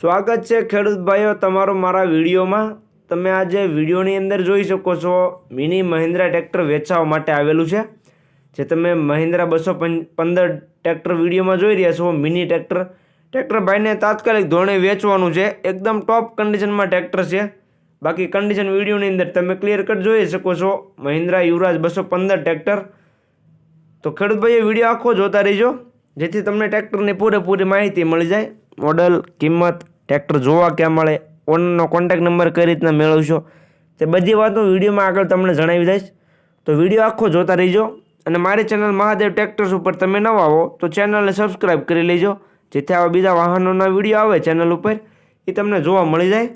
સ્વાગત છે ખેડૂત ભાઈઓ તમારો મારા વિડીયોમાં. તમે આજે વિડીયોની અંદર જોઈ શકો છો મિની મહિન્દ્રા ટ્રેક્ટર વેચાવા માટે આવેલું છે. જે તમે મહિન્દ્રા બસો પંદર ટ્રેક્ટર વિડીયોમાં જોઈ રહ્યા છો. Mini tractor. ટ્રેક્ટર ભાઈને તાત્કાલિક ધોરણે વેચવાનું છે. એકદમ ટોપ કન્ડિશનમાં ટ્રેક્ટર છે. બાકી કન્ડિશન વિડીયોની અંદર તમે ક્લિયર કટ જોઈ શકો છો. મહિન્દ્રા યુવરાજ બસો પંદર ટ્રેક્ટર. તો ખેડૂત ભાઈએ વીડિયો આખો જોતા રહીજો. જેથી તમને ટ્રેક્ટરની પૂરેપૂરી માહિતી મળી જાય. મોડલ, કિંમત, ટ્રેક્ટર જોવા ક્યાં મળે ઓનરનો કોન્ટેક્ટ નંબર કઈ રીતના મેળવશો, તે બધી વાતો વિડીયોમાં આગળ તમને જણાવી દઈશ. તો વીડિયો આખો જોતા રહીજો અને મારી ચેનલ મહાદેવ ટ્રેક્ટર્સ ઉપર તમે નવા આવો તો ચેનલને સબસ્ક્રાઈબ કરી લેજો. જેથી આવા બીજા વાહનોના વીડિયો આવે ચેનલ ઉપર, એ તમને જોવા મળી જાય.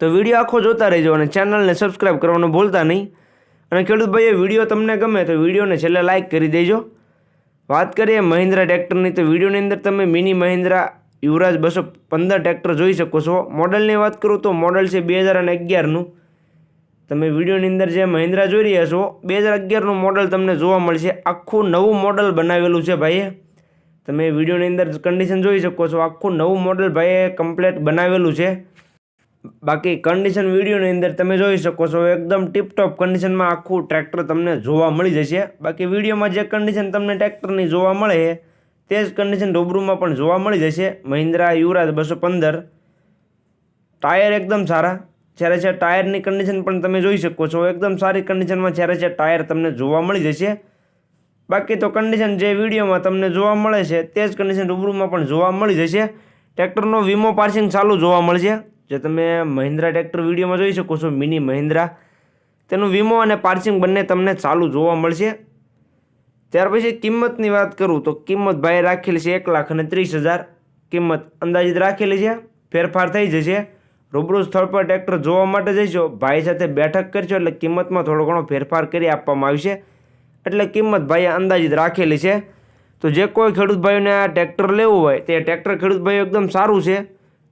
તો વીડિયો આખો જોતા રહેજો અને ચેનલને સબસ્ક્રાઈબ કરવાનું ભૂલતા નહીં. અને ખેડૂત ભાઈએ વીડિયો તમને ગમે તો વિડીયોને છેલ્લે લાઇક કરી દેજો. વાત કરીએ મહિન્દ્રા ટ્રેક્ટરની તો વિડીયોની અંદર તમે મિની મહિન્દ્રા યુવરાજ બસો પંદર ટ્રેક્ટર જોઈ શકો છો. મોડલની વાત કરું તો મોડલ છે બે હજાર અને અગિયારનું. તમે વિડીયોની અંદર જે મહિન્દ્રા જોઈ રહ્યા છો, બે હજાર અગિયારનું મોડલ તમને જોવા મળશે. આખું નવું મોડલ બનાવેલું છે ભાઈએ. તમે વિડીયોની અંદર કન્ડિશન જોઈ શકો છો. આખું નવું મોડલ ભાઈએ કમ્પ્લેટ બનાવેલું છે. બાકી કન્ડિશન વિડીયોની અંદર તમે જોઈ શકો છો, એકદમ ટીપટોપ કન્ડિશનમાં આખું ટ્રેક્ટર તમને જોવા મળી જશે. બાકી વિડીયોમાં જે કન્ડિશન તમને ટ્રેક્ટરની જોવા મળે છે તે જ કન્ડિશન રૂબરૂમાં પણ જોવા મળી જશે. મહિન્દ્રા યુવરાજ બસો પંદર. ટાયર એકદમ સારા. જ્યારે છે ટાયરની કન્ડિશન પણ તમે જોઈ શકો છો. એકદમ સારી કન્ડિશનમાં જ્યારે છે ટાયર તમને જોવા મળી જશે. બાકી તો કન્ડિશન જે વિડીયોમાં તમને જોવા મળે છે, તે જ કન્ડિશન રૂબરૂમાં પણ જોવા મળી જશે. ટ્રેક્ટરનો વીમો પાર્સિંગ ચાલુ જોવા મળશે. જે તમે મહિન્દ્રા ટ્રેક્ટર વિડીયોમાં જોઈ શકો છો મિની મહિન્દ્રા. તેનું વીમો અને પાર્સિંગ બંને તમને ચાલુ જોવા મળશે. ત્યાર પછી કિંમતની વાત કરું તો કિંમત ભાઈ રાખેલી છે એક લાખ અને ત્રીસ હજાર. કિંમત અંદાજિત રાખેલી છે, ફેરફાર થઈ જશે. રૂબરૂ સ્થળ પર ટ્રેક્ટર જોવા માટે જઈશો, ભાઈ સાથે બેઠક કરશો એટલે કિંમતમાં થોડો ઘણો ફેરફાર કરી આપવામાં આવશે. એટલે કિંમત ભાઈએ અંદાજિત રાખેલી છે. તો જે કોઈ ખેડૂત ભાઈઓને આ ટ્રેક્ટર લેવું હોય તે ટ્રેક્ટર ખેડૂત ભાઈઓ એકદમ સારું છે.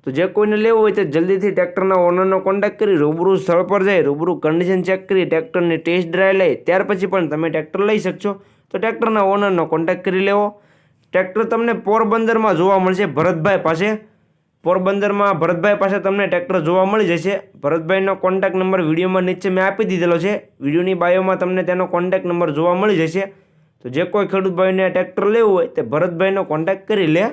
તો જે કોઈને લેવું હોય તે જલ્દીથી ટ્રેક્ટરના ઓનરનો કોન્ટેક્ટ કરી, રૂબરૂ સ્થળ પર જઈ રૂબરૂ કન્ડિશન ચેક કરી, ટ્રેક્ટરની ટેસ્ટ ડ્રાઈવ લઈ ત્યાર પછી પણ તમે ટ્રેક્ટર લઈ શકશો. તો ટ્રેક્ટરના ઓનરનો કોન્ટેક્ટ કરી લેવો. ટ્રેક્ટર તમને પોરબંદરમાં જોવા મળશે ભરતભાઈ પાસે. પોરબંદરમાં ભરતભાઈ પાસે તમને ટ્રેક્ટર જોવા મળી જશે. ભરતભાઈનો કોન્ટેક્ટ નંબર વિડીયોમાં નીચે મેં આપી દીધેલો છે. વિડીયોની બાયોમાં તમને તેનો કોન્ટેક્ટ નંબર જોવા મળી જશે. તો જે કોઈ ખેડૂત ભાઈને ટ્રેક્ટર લેવું હોય તે ભરતભાઈનો કોન્ટેક્ટ કરી લે.